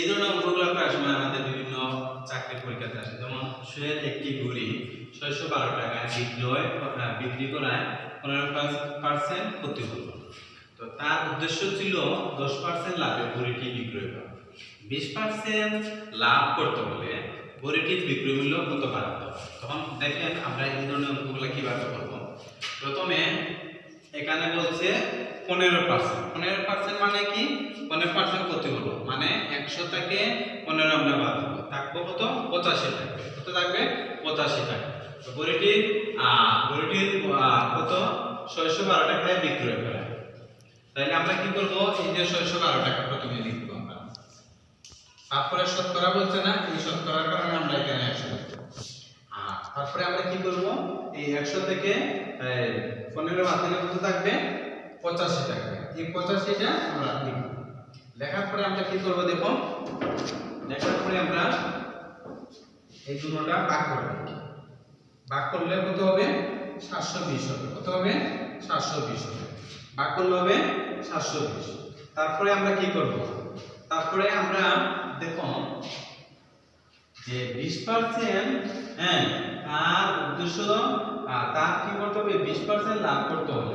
এই ধরনের অঙ্কগুলো প্রায় সময় আমাদের বিভিন্ন চাকরির পরীক্ষাতে আসে। যেমন সুয়ের একটি ঘড়ি, ছয়শো বারো টাকায় বিক্রয় বিক্রি করায় পনেরো পার্সেন্ট ক্ষতি হলো তো তার উদ্দেশ্য ছিল দশ পার্সেন্ট লাভে ঘড়িটি বিক্রয় করা। বিশ পার্সেন্ট লাভ করতে হলে ঘড়িটির বিক্রয় মূল্য কত বাড়াতে হবে তখন দেখেন আমরা এই ধরনের অঙ্কগুলো কীভাবে করব। প্রথমে এখানে বলছে পনেরো পার্সেন্ট পনেরো পার্সেন্ট মানে কি? পনেরো পার্সেন্ট ক্ষতি হলো। মানে একশো থেকে পনেরো আমরা বাদ দেবো। থাকব কত? পঁচাশি থাকবে কত থাকবে? পঁচাশি গড়িটির আহ, গড়িটির কত? ছয়শো বারো টাকায় বিক্রয় করা। তাহলে আমরা কি করব? এই যে ছয়শো বারো টাকা প্রথমে লিখব আমরা। তারপরে শতকরা বলছে না? এই শতকরার কারণে আমরা এখানে একশো আর তারপরে আমরা কি করব? এই একশো থেকে পনেরো বাদ দিলে কত থাকবে? পঁচাশি থাকবে এই পঁচাশিটা আমরা লিখব লেখার পরে আমরা কি করব দেখো? লেখার পরে আমরা এই দুটোটা ভাগ করব ভাগ করলে কত হবে? সাতশো বিশ হবে। কত হবে? সাতশো বিশ হবে। ভাগ করলে হবে সাতশো বিশ। তারপরে আমরা কি করব? তারপরে আমরা দেখো যে বিশ পার্সেন্ট হ্যাঁ তার উদ্দেশ্য তার কি করতে হবে? বিশ পার্সেন্ট লাভ করতে হলে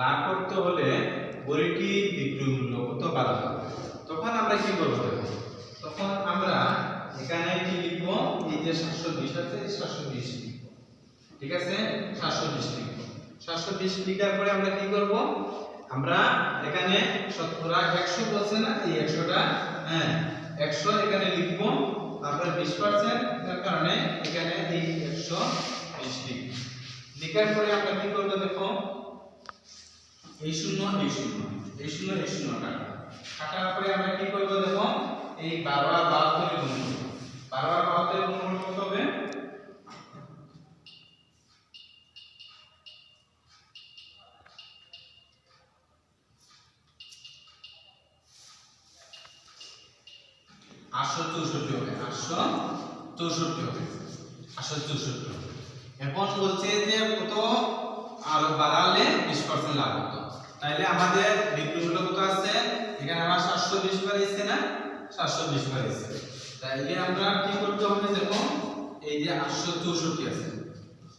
লাভ করতে হলে বইটি বিক্রয় মূল্য কত বাড়াতে হবে? তখন আমরা কি করব? তখন আমরা এখানে কি লিখব? এই যে সাতশো বিশ আছে, এই সাতশো বিশ লিখব। ঠিক আছে? সাতশো বিশ লিখব। সাতশো বিশ লিখার পরে আমরা কি করব? আমরা এখানে শতকরা একশো বলছে না? এই একশোটা হ্যাঁ একশো এখানে লিখব। তারপরে বিশ পার্সেন্ট এর কারণে এখানে এই একশো বিশ লিখব। লিখার পরে আমরা কি করব দেখো? এই শূন্য এই শূন্য এই শূন্য এই শূন্য কাটা কাটার পরে আমরা কি করব দেখো? এই বারো আর বাহাত্তর গুণ করব। বারো আর বাহাত্তর গুণ করলে কত হবে? আটশো চৌষট্টি হবে, আটশো চৌষট্টি হবে, আটশো চৌষট্টি হবে। এখন বলছে যে কত? আরও বাড়ালে বিশ পার্সেন্ট লাভ হতো। তাইলে আমাদের বিক্রি কত আছে? এখানে আমার সাতশো বিশ বাড়িয়েছে না? সাতশো বিশ বাড়িয়েছে তাইলে আমরা কি করতে হবে দেখো? এই যে আটশো চৌষট্টি আছে।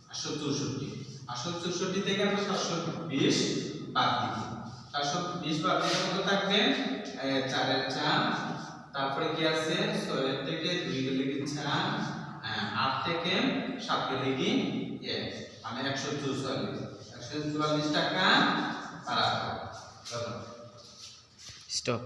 আটশো চৌষট্টি। আটশো চৌষট্টি থেকে আমরা সাতশো বিশ বাদ দিই। সাতশো বিশ বাদ দিলে কত থাকবে? এ, চারের চার। তারপরে কি আছে? ছয়ের থেকে দুই গেলে কি চার। আহ, আট থেকে সাত গেলে কি এক। মানে একশো চৌচল্লিশ একশো চুয়াল্লিশ টাকা পারা স্টপ